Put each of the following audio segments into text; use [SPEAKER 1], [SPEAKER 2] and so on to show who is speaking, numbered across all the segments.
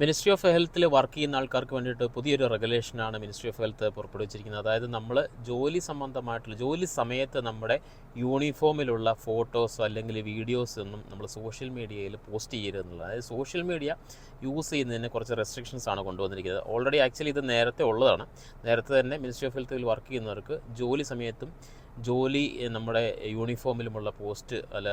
[SPEAKER 1] Ministry of ഹെൽത്തിൽ work ചെയ്യുന്ന ആൾക്കാർക്ക് വേണ്ടിയിട്ട് പുതിയൊരു റെഗുലേഷനാണ് മിനിസ്ട്രി ഓഫ് ഹെൽത്ത് പുറപ്പെടുവിച്ചിരിക്കുന്നത്. അതായത് നമ്മൾ ജോലി സംബന്ധമായിട്ടുള്ള ജോലി സമയത്ത് നമ്മുടെ യൂണിഫോമിലുള്ള ഫോട്ടോസ് അല്ലെങ്കിൽ വീഡിയോസ് ഒന്നും നമ്മൾ സോഷ്യൽ മീഡിയയിൽ പോസ്റ്റ് ചെയ്യരുത് എന്നുള്ളത് അതായത് സോഷ്യൽ മീഡിയ യൂസ് ചെയ്യുന്നതിന് കുറച്ച് റെസ്ട്രിക്ഷൻസ് ആണ് കൊണ്ടുവന്നിരിക്കുന്നത്. ഓൾറെഡി ആക്ച്വലി ഇത് നേരത്തെ ഉള്ളതാണ്. നേരത്തെ തന്നെ മിനിസ്ട്രി ഓഫ് ഹെൽത്തിൽ വർക്ക് ചെയ്യുന്നവർക്ക് ജോലി സമയത്തും ജോലി നമ്മുടെ യൂണിഫോമിലുമുള്ള പോസ്റ്റ് അല്ല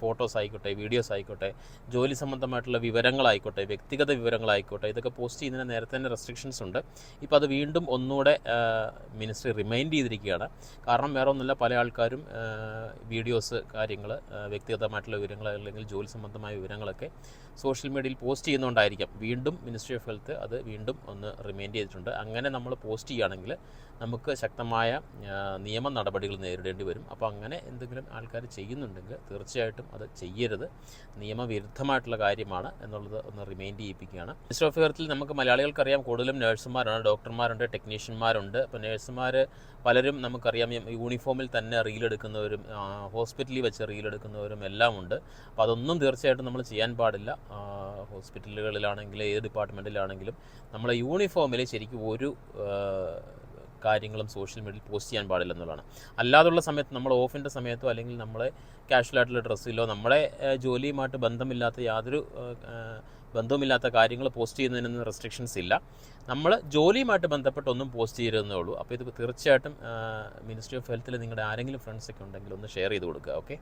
[SPEAKER 1] ഫോട്ടോസ് ആയിക്കോട്ടെ വീഡിയോസ് ആയിക്കോട്ടെ ജോലി സംബന്ധമായിട്ടുള്ള വിവരങ്ങളായിക്കോട്ടെ വ്യക്തിഗത വിവരങ്ങളായിക്കോട്ടെ ഇതൊക്കെ പോസ്റ്റ് ചെയ്യുന്നതിന് നേരത്തെ തന്നെ റെസ്ട്രിക്ഷൻസ് ഉണ്ട്. ഇപ്പോൾ അത് വീണ്ടും ഒന്നുകൂടെ മിനിസ്ട്രി റിമൈൻഡ് ചെയ്തിരിക്കുകയാണ്. കാരണം വേറെ ഒന്നുമില്ല പല ആൾക്കാരും വീഡിയോസ് കാര്യങ്ങൾ വ്യക്തിഗതമായിട്ടുള്ള വിവരങ്ങൾ അല്ലെങ്കിൽ ജോലി സംബന്ധമായ വിവരങ്ങളൊക്കെ സോഷ്യൽ മീഡിയയിൽ പോസ്റ്റ് ചെയ്യുന്നുണ്ടായിരിക്കാം. വീണ്ടും മിനിസ്ട്രി ഓഫ് ഹെൽത്ത് അത് വീണ്ടും ഒന്ന് റിമൈൻഡ് ചെയ്തിട്ടുണ്ട്. അങ്ങനെ നമ്മൾ പോസ്റ്റ് ചെയ്യുകയാണെങ്കിൽ നമുക്ക് ശക്തമായ നിയമ നിയമ നടപടികൾ നേരിടേണ്ടി വരും. അപ്പോൾ അങ്ങനെ എന്തെങ്കിലും ആൾക്കാർ ചെയ്യുന്നുണ്ടെങ്കിൽ തീർച്ചയായിട്ടും അത് ചെയ്യരുത്. നിയമവിരുദ്ധമായിട്ടുള്ള കാര്യമാണ് എന്നുള്ളത് ഒന്ന് റിമൈൻഡ് ചെയ്യിപ്പിക്കുകയാണ്. മിനിസ്റ്റർ ഓഫ് ഹെൽത്തിൽ നമുക്ക് മലയാളികൾക്കറിയാം കൂടുതലും നഴ്സുമാരാണ് ഡോക്ടർമാരുണ്ട് ടെക്നീഷ്യന്മാരുണ്ട് അപ്പോൾ നഴ്സുമാർ പലരും നമുക്കറിയാം യൂണിഫോമിൽ തന്നെ റീലെടുക്കുന്നവരും ഹോസ്പിറ്റലിൽ വെച്ച് റീലെടുക്കുന്നവരും എല്ലാം ഉണ്ട് അപ്പോൾ അതൊന്നും തീർച്ചയായിട്ടും നമ്മൾ ചെയ്യാൻ പാടില്ല. ഹോസ്പിറ്റലുകളിലാണെങ്കിലും ഏത് ഡിപ്പാർട്ട്മെന്റിലാണെങ്കിലും നമ്മളെ യൂണിഫോമിൽ ശരിക്കും ഒരു കാര്യങ്ങളും സോഷ്യൽ മീഡിയയിൽ പോസ്റ്റ് ചെയ്യാൻ പാടില്ല എന്നുള്ളതാണ്. അല്ലാതുള്ള സമയത്ത് നമ്മൾ ഓഫിന്റെ സമയത്തോ അല്ലെങ്കിൽ നമ്മളെ കാഷ്വൽ ആയിട്ടുള്ള ഡ്രസ്സിലോ നമ്മളെ ജോലിയുമായിട്ട് ബന്ധമില്ലാത്ത യാതൊരു ബന്ധവുമില്ലാത്ത കാര്യങ്ങൾ പോസ്റ്റ് ചെയ്യുന്നതിനൊന്നും റെസ്ട്രിക്ഷൻസ് ഇല്ല. നമ്മൾ ജോലിയുമായിട്ട് ബന്ധപ്പെട്ട് ഒന്നും പോസ്റ്റ് ചെയ്യരുതെന്നേ ഉള്ളൂ. അപ്പോൾ ഇത് തീർച്ചയായിട്ടും മിനിസ്ട്രി ഓഫ് ഹെൽത്തിൽ നിങ്ങളുടെ ആരെങ്കിലും ഫ്രണ്ട്സൊക്കെ ഉണ്ടെങ്കിൽ ഒന്ന് ഷെയർ ചെയ്ത് കൊടുക്കുക ഓക്കെ